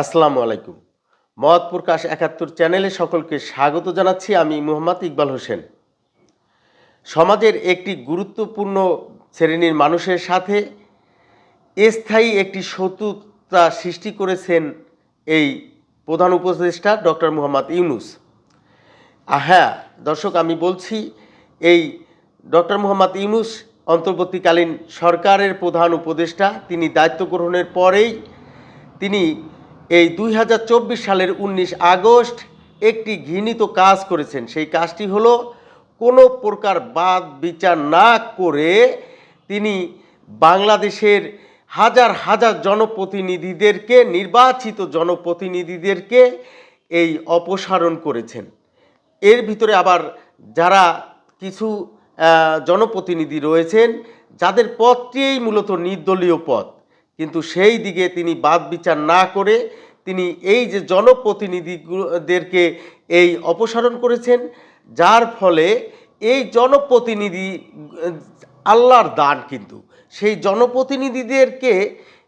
আসসালামু আলাইকুম। মত প্রকাশ একাত্তর চ্যানেলে সকলকে স্বাগত জানাচ্ছি আমি মোহাম্মদ ইকবাল হোসেন। সমাজের একটি গুরুত্বপূর্ণ শ্রেণির মানুষের সাথে স্থায়ী একটি শত্রুতা সৃষ্টি করেছেন এই প্রধান উপদেষ্টা ডক্টর মোহাম্মদ ইউনুস। হ্যাঁ দর্শক, আমি বলছি, এই ডক্টর মোহাম্মদ ইউনুস অন্তর্বর্তীকালীন সরকারের প্রধান উপদেষ্টা, তিনি দায়িত্ব গ্রহণের পরেই তিনি এই দুই হাজার চব্বিশ সালের উনিশ আগস্ট একটি ঘৃণিত কাজ করেছেন। সেই কাজটি হলো, কোনো প্রকার বাদ বিচার না করে তিনি বাংলাদেশের হাজার হাজার জনপ্রতিনিধিদেরকে, নির্বাচিত জনপ্রতিনিধিদেরকে এই অপসারণ করেছেন। এর ভিতরে আবার যারা কিছু জনপ্রতিনিধি রয়েছেন, যাদের পদটিই মূলত নির্দলীয় পদ। কিন্তু সেই দিকে তিনি বাদ বিচার না করে তিনি এই যে জনপ্রতিনিধিদেরকে এই অপসারণ করেছেন, যার ফলে এই জনপ্রতিনিধি, আল্লাহর দান কিন্তু। সেই জনপ্রতিনিধিদেরকে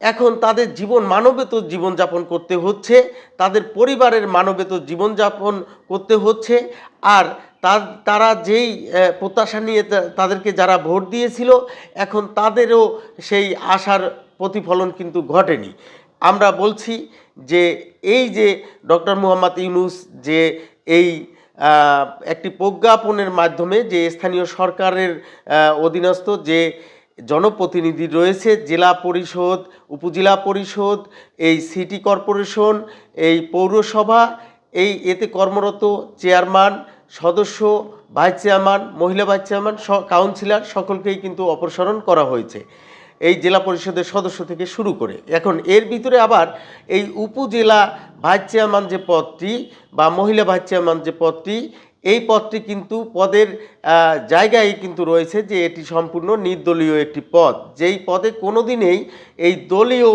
এখন তাদের জীবন মানবেত জীবনযাপন করতে হচ্ছে, তাদের পরিবারের মানবেত জীবনযাপন করতে হচ্ছে, আর তার যেই প্রত্যাশা নিয়ে তাদেরকে যারা ভোট দিয়েছিল, এখন তাদেরও সেই আশার প্রতিফলন কিন্তু ঘটেনি। আমরা বলছি যে এই যে ডক্টর মোহাম্মদ ইউনুস যে এই একটি প্রজ্ঞাপনের মাধ্যমে যে স্থানীয় সরকারের অধীনস্থ যে জনপ্রতিনিধি রয়েছে, জেলা পরিষদ, উপজেলা পরিষদ, এই সিটি কর্পোরেশন, এই পৌরসভা, এই এতে কর্মরত চেয়ারম্যান, সদস্য, ভাইস চেয়ারম্যান, মহিলা ভাইস চেয়ারম্যান কাউন্সিলর, সকলকেই কিন্তু অপসারণ করা হয়েছে। এই জেলা পরিষদের সদস্য থেকে শুরু করে। এখন এর ভিতরে আবার এই উপজেলা ভাইস চেয়ারম্যান যে পদটি বা মহিলা ভাইস চেয়ারম্যান যে পদটি, এই পদটি কিন্তু পদের জায়গায় কিন্তু রয়েছে যে এটি সম্পূর্ণ নির্দলীয় একটি পদ। যেই পদে কোনো দিনেই এই দলীয়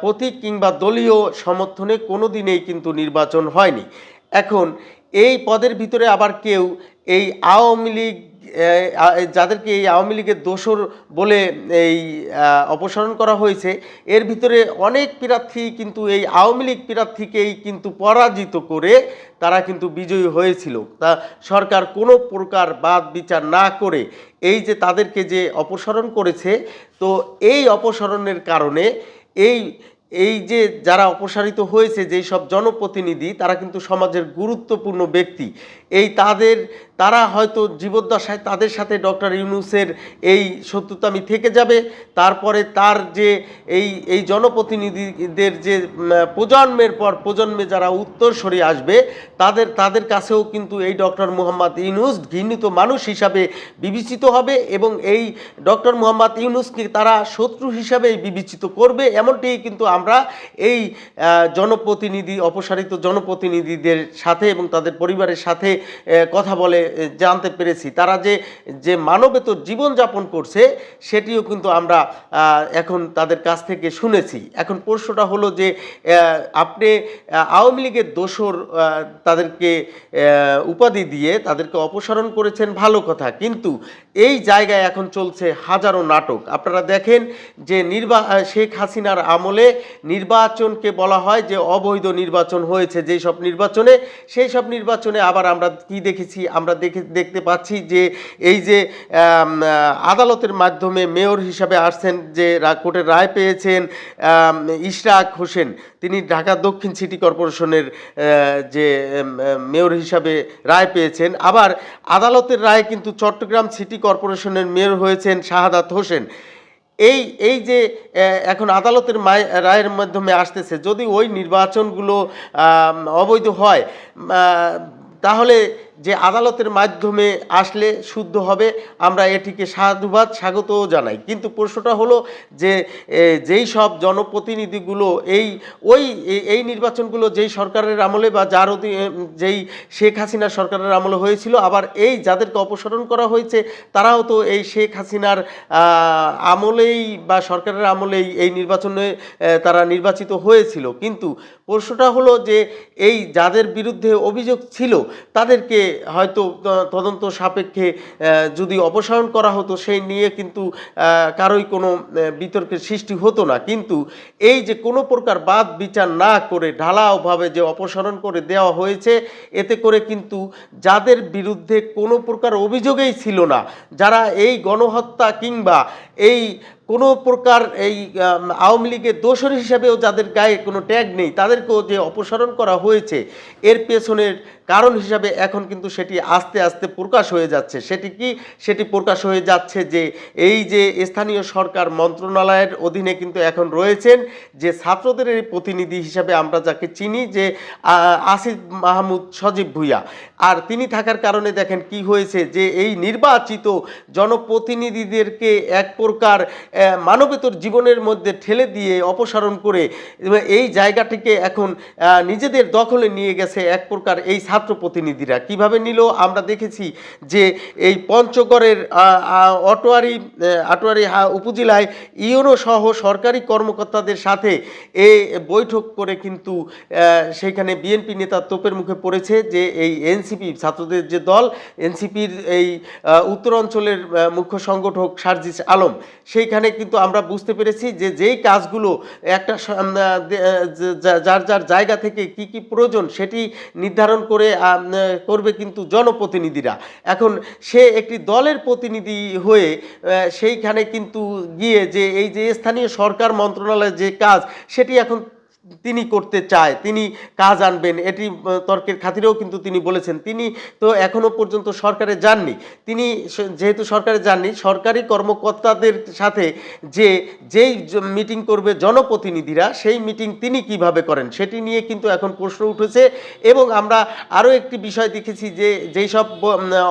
প্রতীক কিংবা দলীয় সমর্থনে কোনো দিনেই কিন্তু নির্বাচন হয়নি। এখন এই পদের ভিতরে আবার কেউ এই আওয়ামী লীগ যাদেরকে এই আওয়ামী লীগের দোষর বলে এই অপসারণ করা হয়েছে, এর ভিতরে অনেক প্রার্থী কিন্তু এই আওয়ামী লীগ প্রার্থীকেই কিন্তু পরাজিত করে তারা কিন্তু বিজয়ী হয়েছিল। তা সরকার কোনো প্রকার বাদ বিচার না করে এই যে তাদেরকে যে অপসারণ করেছে, তো এই অপসারণের কারণে এই এই যে যারা অপসারিত হয়েছে, যেই সব জনপ্রতিনিধি, তারা কিন্তু সমাজের গুরুত্বপূর্ণ ব্যক্তি। এই তাদের, তারা হয়তো জীবদ্দশায় তাদের সাথে ডক্টর ইউনুসের এই শত্রুতামি থেকে যাবে। তারপরে তার যে এই এই জনপ্রতিনিধিদের যে প্রজন্মের পর প্রজন্মে যারা উত্তরসরি আসবে, তাদের তাদের কাছেও কিন্তু এই ডক্টর মোহাম্মদ ইউনুস ঘৃণিত মানুষ হিসাবে বিবেচিত হবে এবং এই ডক্টর মোহাম্মদ ইউনুসকে তারা শত্রু হিসাবেই বিবেচিত করবে। এমনটিই কিন্তু আমরা এই জনপ্রতিনিধি, অপসারিত জনপ্রতিনিধিদের সাথে এবং তাদের পরিবারের সাথে কথা বলে জানতে পেরেছি। তারা যে যে মানবেতর জীবনযাপন করছে সেটিও কিন্তু আমরা এখন তাদের কাছ থেকে শুনেছি। এখন প্রশ্নটা হলো যে আপনি আওয়ামী লীগের আহ, তাদেরকে উপাধি দিয়ে তাদেরকে অপসারণ করেছেন ভালো কথা। কিন্তু এই জায়গায় এখন চলছে হাজারো নাটক। আপনারা দেখেন যে নির্বা শেখ হাসিনার আমলে নির্বাচনকে বলা হয় যে অবৈধ নির্বাচন হয়েছে। যেই সব নির্বাচনে সেই সব নির্বাচনে আবার আমরা কি দেখেছি? আমরা দেখে, দেখতে পাচ্ছি যে এই যে আদালতের মাধ্যমে মেয়র হিসাবে আসছেন যে কোর্টের রায় পেয়েছেন ইশরাক হোসেন। তিনি ঢাকা দক্ষিণ সিটি কর্পোরেশনের যে মেয়র হিসাবে রায় পেয়েছেন। আবার আদালতের রায় কিন্তু চট্টগ্রাম সিটি কর্পোরেশনের মেয়র হয়েছেন শাহাদাত হোসেন। এই এই যে এখন আদালতের রায়ের মাধ্যমে আসতেছে, যদি ওই নির্বাচনগুলো অবৈধ হয় তাহলে যে আদালতের মাধ্যমে আসলে শুদ্ধ হবে, আমরা এটিকে সাধুবাদ, স্বাগতও জানাই। কিন্তু প্রশ্নটা হলো যে যেই সব জনপ্রতিনিধিগুলো এই, ওই এই নির্বাচনগুলো যেই সরকারের আমলে বা যার যেই শেখ হাসিনা সরকারের আমলে হয়েছিল, আবার এই যাদেরকে অপসারণ করা হয়েছে, তারাও তো এই শেখ হাসিনার আমলেই বা সরকারের আমলেই এই নির্বাচনে তারা নির্বাচিত হয়েছিল। কিন্তু প্রশ্নটা হলো যে এই যাদের বিরুদ্ধে অভিযোগ ছিল, তাদেরকে হয়তো তদন্ত সাপেক্ষে যদি অপসারণ করা হতো, সেই নিয়ে কিন্তু কারোই কোনো বিতর্কের সৃষ্টি হতো না। কিন্তু এই যে কোনো প্রকার বাদ বিচার না করে ঢালাওভাবে যে অপসারণ করে দেওয়া হয়েছে, এতে করে কিন্তু যাদের বিরুদ্ধে কোনো প্রকার অভিযোগেই ছিল না, যারা এই গণহত্যা কিংবা এই কোনো প্রকার এই আওয়ামী লীগের দোষর হিসাবেও যাদের গায়ে কোনো ট্যাগ নেই, তাদেরকেও যে অপসারণ করা হয়েছে, এর পেছনের কারণ হিসাবে এখন কিন্তু সেটি আস্তে আস্তে প্রকাশ হয়ে যাচ্ছে। সেটি কি? সেটি প্রকাশ হয়ে যাচ্ছে যে এই যে স্থানীয় সরকার মন্ত্রণালয়ের অধীনে কিন্তু এখন রয়েছেন যে ছাত্রদের প্রতিনিধি হিসাবে আমরা যাকে চিনি যে আসিফ মাহমুদ সজীব ভুইয়া। আর তিনি থাকার কারণে দেখেন কি হয়েছে যে এই নির্বাচিত জনপ্রতিনিধিদেরকে এক প্রকার মানবেতর জীবনের মধ্যে ঠেলে দিয়ে অপসারণ করে এই জায়গাটিকে এখন নিজেদের দখলে নিয়ে গেছে এক প্রকার এই ছাত্র প্রতিনিধিরা কীভাবে নিল? আমরা দেখেছি যে এই পঞ্চগড়ের অটোয়ারি আটোয়ারি উপজেলায় ইউনো সহ সরকারি কর্মকর্তাদের সাথে এ বৈঠক করে কিন্তু আহ, সেইখানে বিএনপি নেতা তোপের মুখে পড়েছে যে এই এনসিপি ছাত্রদের যে দল এনসিপির এই আহ, উত্তর অঞ্চলের মুখ্য সংগঠক সার্জিস আলম। সেইখানে কিন্তু আমরা বুঝতে পেরেছি যে যেই কাজগুলো একটা যার যার জায়গা থেকে কি কি প্রয়োজন সেটি নির্ধারণ করে আহ, করবে কিন্তু জনপ্রতিনিধিরা। এখন সে একটি দলের প্রতিনিধি হয়ে সেইখানে কিন্তু গিয়ে যে এই যে স্থানীয় সরকার মন্ত্রণালয়ের যে কাজ সেটি এখন তিনি করতে চায়, তিনি কাজ আনবেন, এটি তর্কের খাতিরেও কিন্তু তিনি বলেছেন। তিনি তো এখনও পর্যন্ত সরকারে যাননি। তিনি যেহেতু সরকারে যাননি, সরকারি কর্মকর্তাদের সাথে যে, যেই মিটিং করবে জনপ্রতিনিধিরা, সেই মিটিং তিনি কীভাবে করেন, সেটি নিয়ে কিন্তু এখন প্রশ্ন উঠেছে। এবং আমরা আরও একটি বিষয় দেখেছি যে, যেই সব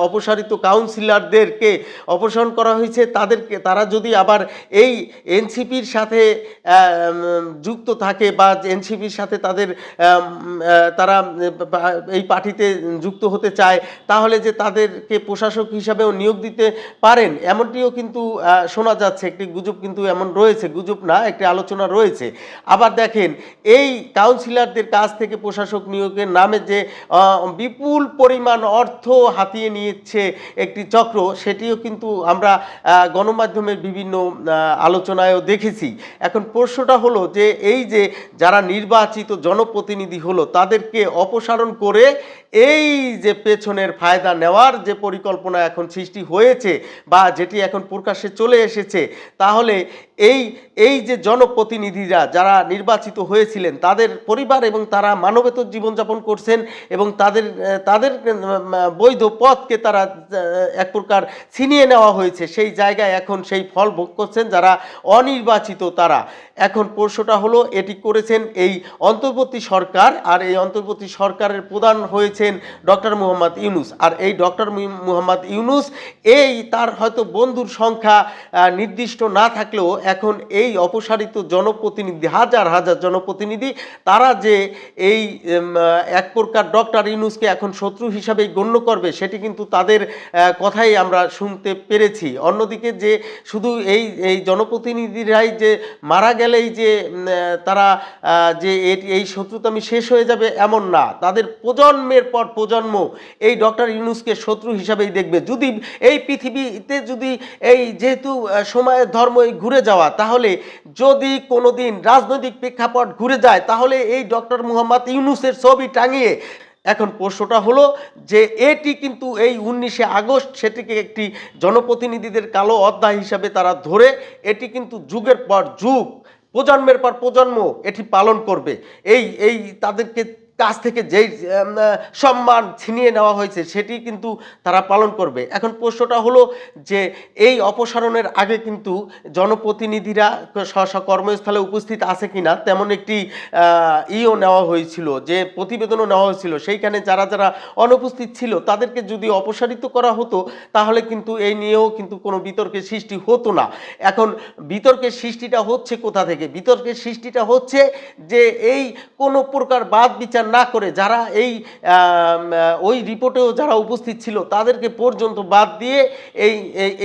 অপসারিত কাউন্সিলরদেরকে অপসারণ করা হয়েছে, তাদেরকে, তারা যদি আবার এই এনসিপির সাথে যুক্ত থাকে বা এনসিপির সাথে তাদের তারা এই পার্টিতে যুক্ত হতে চায়, তাহলে যে তাদেরকে প্রশাসক হিসাবেও নিয়োগ দিতে পারেন, এমনটিও কিন্তু শোনা যাচ্ছে, একটি গুজব কিন্তু এমন রয়েছে, গুজব না, একটি আলোচনা রয়েছে। আবার দেখেন, এই কাউন্সিলরদের কাছ থেকে প্রশাসক নিয়োগের নামে যে বিপুল পরিমাণ অর্থ হাতিয়ে নিয়েছে একটি চক্র, সেটিও কিন্তু আমরা গণমাধ্যমের বিভিন্ন আলোচনায়ও দেখেছি। এখন প্রশ্নটা হলো যে, এই যে যারা নির্বাচিত জনপ্রতিনিধি হলো তাদেরকে অপসারণ করে এই যে পেছনের ফায়দা নেওয়ার যে পরিকল্পনা এখন সৃষ্টি হয়েছে বা যেটি এখন প্রকাশ্যে চলে এসেছে, তাহলে এই এই যে জনপ্রতিনিধিরা যারা নির্বাচিত হয়েছিলেন, তাদের পরিবার এবং তারা মানবেতর জীবনযাপন করছেন এবং তাদের তাদের বৈধ পথকে তারা এক প্রকার ছিনিয়ে নেওয়া হয়েছে, সেই জায়গায় এখন সেই ফল ভোগ করছেন যারা অনির্বাচিত তারা। এখন প্রশ্নটা হলো, এটি করেছেন এই অন্তর্বর্তী সরকার, আর এই অন্তর্বর্তী সরকারের প্রধান হয়েছেন ডক্টর মোহাম্মদ ইউনুস। আর এই ডক্টর মোহাম্মদ ইউনুস, এই তার হয়তো বন্ধুর সংখ্যা নির্দিষ্ট না থাকলেও এখন এই অপসারিত জনপ্রতিনিধি, হাজার হাজার জনপ্রতিনিধি, তারা যে এই এক প্রকার ডক্টর ইউনুসকে এখন শত্রু হিসাবেই গণ্য করবে, সেটি কিন্তু তাদের কথাই আমরা শুনতে পেরেছি। অন্যদিকে যে শুধু এই এই জনপ্রতিনিধিরাই যে মারা গেলেই যে তারা যে এই শত্রুতামি শেষ হয়ে যাবে এমন না। তাদের প্রজন্মের পর প্রজন্ম এই ডক্টর ইউনুসকে শত্রু হিসাবেই দেখবে। যদি এই পৃথিবীতে যদি এই যেহেতু সময়ের ধর্ম ঘুরে যাওয়া, তাহলে যদি কোনোদিন রাজনৈতিক প্রেক্ষাপট ঘুরে যায়, তাহলে এই ডক্টর মুহাম্মদ ইউনুসের ছবি টাঙিয়ে এখন প্রশ্নটা হলো যে এটি কিন্তু এই উনিশে আগস্ট সেটিকে একটি জনপ্রতিনিধিদের কালো অধ্যায় হিসাবে তারা ধরে, এটি কিন্তু যুগের পর যুগ, প্রজন্মের পর প্রজন্ম এটি পালন করবে। এই এই তাদেরকে কাছ থেকে যেই সম্মান ছিনিয়ে নেওয়া হয়েছে, সেটি কিন্তু তারা পালন করবে। এখন প্রশ্নটা হলো যে এই অপসারণের আগে কিন্তু জনপ্রতিনিধিরা কর্মস্থলে উপস্থিত আছে কিনা, তেমন একটি ইও নেওয়া হয়েছিল, যে প্রতিবেদনও নেওয়া হয়েছিল। সেইখানে যারা যারা অনুপস্থিত ছিল, তাদেরকে যদি অপসারিত করা হতো, তাহলে কিন্তু এই নিয়েও কিন্তু কোনো বিতর্কের সৃষ্টি হতো না। এখন বিতর্কের সৃষ্টিটা হচ্ছে কোথা থেকে? বিতর্কের সৃষ্টিটা হচ্ছে যে এই কোনো প্রকার বাদ বিচার না করে যারা এই ওই রিপোর্টেও যারা উপস্থিত ছিল তাদেরকে পর্যন্ত বাদ দিয়ে এই,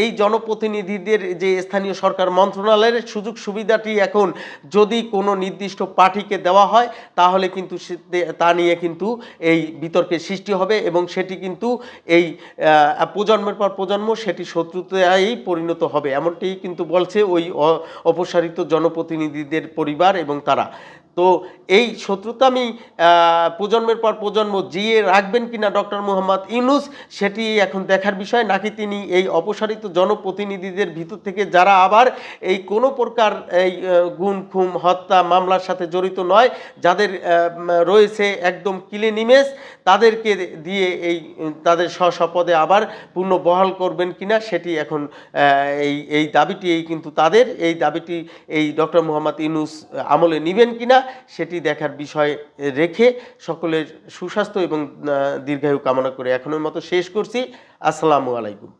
এই- জনপ্রতিনিধিদের যে স্থানীয় সরকার মন্ত্রণালয়ের সুযোগ সুবিধাটি এখন যদি কোনো নির্দিষ্ট পার্টিকে দেওয়া হয়, তাহলে কিন্তু তা নিয়ে কিন্তু এই বিতর্কের সৃষ্টি হবে এবং সেটি কিন্তু এই প্রজন্মের পর প্রজন্ম সেটি শত্রুতায় পরিণত হবে। এমনটি কিন্তু বলছে ওই অপসারিত জনপ্রতিনিধিদের পরিবার এবং তারা। তো এই শত্রুতা আমি প্রজন্মের পর প্রজন্ম জিয়ে রাখবেন কিনা ডক্টর মোহাম্মদ ইউনুস, সেটি এখন দেখার বিষয়। নাকি তিনি এই অপসারিত জনপ্রতিনিধিদের ভিতর থেকে যারা আবার এই কোনো প্রকার এই গুম, খুম, হত্যা মামলার সাথে জড়িত নয়, যাদের রয়েছে একদম কিলে নিমেষ, তাদেরকে দিয়ে এই, তাদের স্ব স্বপদে আবার পূর্ণ বহাল করবেন কিনা, সেটি এখন এই এই দাবিটি এই কিন্তু তাদের। এই দাবিটি এই ডক্টর মোহাম্মদ ইউনুস আমলে নেবেন কিনা, সেটি দেখার বিষয় রেখে সকলের সুস্বাস্থ্য এবং দীর্ঘায়ু কামনা করে এখনের মতো শেষ করছি। আসসালামু আলাইকুম।